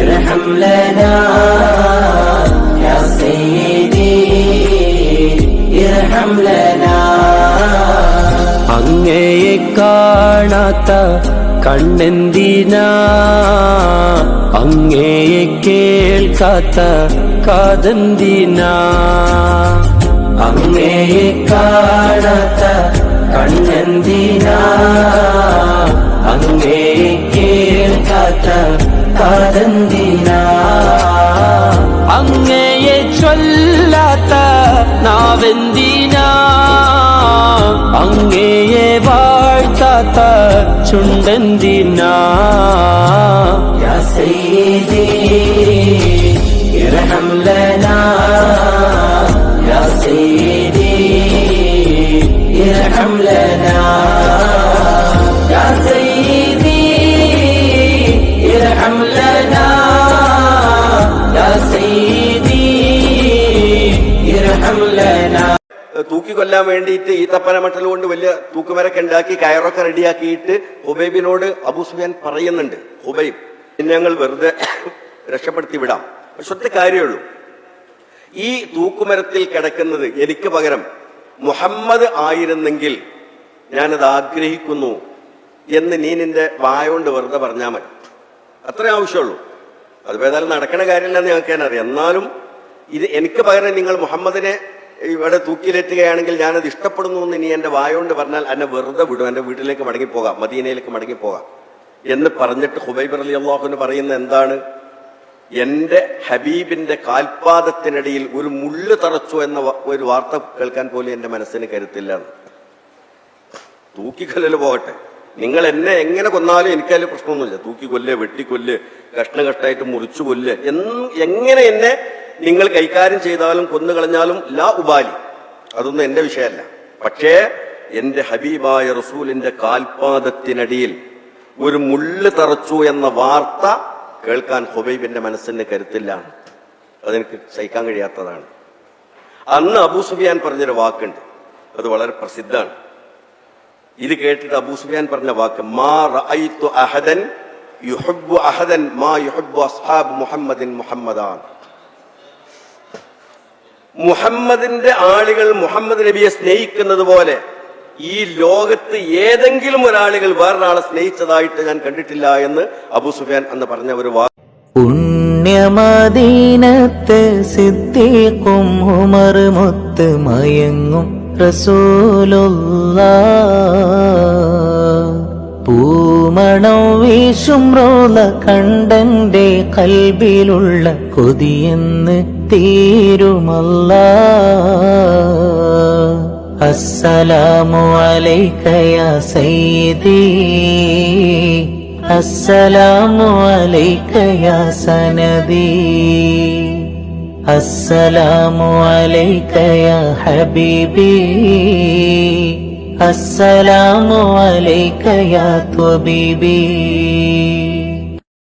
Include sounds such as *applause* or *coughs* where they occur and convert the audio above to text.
ارحم لنا يا سيدي ارحم لنا അങ്ങയെ കാണാത്ത കണ്ണെന്തിനാ അങ്ങയെ കേൾക്കാത്ത കാതെന്തിനാ അങ്ങയെ കാണാത്ത കണ്ണെന്തിനാ അങ്ങയെ കേൾക്കാത്ത കാതന്തിന അങ്ങയെ ചൊല്ലാത്ത നാവെന്തിന അങ്ങയെ വാഴ്ത്താത്ത ചുണ്ടെന്തിന സയ്യദേ ഇറഹം ലനാ യാ സയ്യദേ ഇറഹം ലനാ ارحم لنا يا سيدي ارحم لنا തൂക്കിക്കൊല്ലാൻ വേണ്ടിയിട്ട് ഈ തപ്പനമട്ടൽ കൊണ്ട് വലിയ തൂക്കുമരൊക്കെ ഉണ്ടാക്കി കയറൊക്കെ റെഡിയാക്കിയിട്ട് ഹുബൈബിനോട് അബൂ സുഫിയാൻ പറയുന്നുണ്ട് ഹുബൈബ് നിന്നെ ഞങ്ങൾ വെറുതെ *coughs* രക്ഷപ്പെടുത്തി വിടാം പക്ഷെ ഒറ്റ കാര്യമുള്ളൂ ഈ തൂക്കുമരത്തിൽ കിടക്കുന്നത് എനിക്ക് പകരം മുഹമ്മദ് ആയിരുന്നെങ്കിൽ ഞാനത് ആഗ്രഹിക്കുന്നു എന്ന് നീ നിന്റെ വായോണ്ട് വെറുതെ പറഞ്ഞാൽ മതി അത്രേ ആവശ്യമുള്ളൂ. അത് ഏതായാലും നടക്കണ കാര്യമില്ലെന്ന് ഞങ്ങൾക്ക് തന്നെ അറിയാം. എന്നാലും ഇത് എനിക്ക് പകരം നിങ്ങൾ മുഹമ്മദിനെ ഇവിടെ തൂക്കിയിലെത്തുകയാണെങ്കിൽ ഞാനത് ഇഷ്ടപ്പെടുന്നു എന്ന് ഇനി എന്റെ വായോണ്ട് പറഞ്ഞാൽ എന്നെ വെറുതെ വിടും. എന്റെ വീട്ടിലേക്ക് മടങ്ങിപ്പോകാം മദീനയിലേക്ക് മടങ്ങിപ്പോകാം എന്ന് പറഞ്ഞിട്ട് ഹുബൈബ് അലി അള്ളാഹുവിന് പറയുന്ന എന്താണ്? എന്റെ ഹബീബിന്റെ കാൽപാദത്തിനിടയിൽ ഒരു മുള്ളു തറച്ചു എന്ന ഒരു വാർത്ത കേൾക്കാൻ പോലും എന്റെ മനസ്സിന് കരുത്തില്ല തൂക്കിക്കല്ലിൽ പോകട്ടെ. നിങ്ങൾ എന്നെ എങ്ങനെ കൊന്നാലും എനിക്കതിൽ പ്രശ്നമൊന്നുമില്ല. തൂക്കിക്കൊല്ല് വെട്ടിക്കൊല്ല് കഷ്ണ കഷ്ടായിട്ട് മുറിച്ചു കൊല്ല് എങ്ങനെ എന്നെ നിങ്ങൾ കൈകാര്യം ചെയ്താലും കൊന്നു കളഞ്ഞാലും ലാ ഉപാലി അതൊന്നും എന്റെ വിഷയമല്ല. പക്ഷേ എന്റെ ഹബീബായ റസൂലിന്റെ കാൽപാദത്തിനടിയിൽ ഒരു മുള്ള് തറച്ചു എന്ന വാർത്ത കേൾക്കാൻ ഹുബൈബിന്റെ മനസ്സിന് കരുത്തില്ലാണ് അതെനിക്ക് സഹിക്കാൻ കഴിയാത്തതാണ്. അന്ന് അബൂ സുഫിയാൻ പറഞ്ഞൊരു വാക്കുണ്ട്. അത് വളരെ പ്രസിദ്ധമാണ്. ഇത് കേട്ടിട്ട് അബൂ സുഫിയാൻ പറഞ്ഞ വാക്ക് മാ അഹദൻ യുഹബ്ബു അഹദൻ മാ യുഹബ്ബു അസ്ഹാബ് മുഹമ്മദിൻ മുഹമ്മദാൻ. മുഹമ്മദിന്റെ ആളുകൾ മുഹമ്മദ് നബിയെ സ്നേഹിക്കുന്നത് പോലെ ഈ ലോകത്ത് ഏതെങ്കിലും ഒരാളുകൾ വേറൊരാളെ സ്നേഹിച്ചതായിട്ട് ഞാൻ കണ്ടിട്ടില്ല എന്ന് അബൂ സുഫിയാൻ അന്ന് പറഞ്ഞ ഒരു വാക്ക് പുണ്യമദീനത്ത് സിദ്ദീഖും ഉമർ മുത്ത് മയങ്ങും റസൂലുള്ള. പൂമണം വീശും റോല കണ്ടന്റെ കൽബിലുള്ള കൊതിയെന്ന് തീരുമല്ല. അസ്സലാമു അലൈക യാ സയ്യിദി. അസ്സലാമു അലൈക യാ സനദി. അസ്സലാമു അലൈക യാ ഹബീബി. അസ്സലാമു അലൈക യാ ത്വബീബി.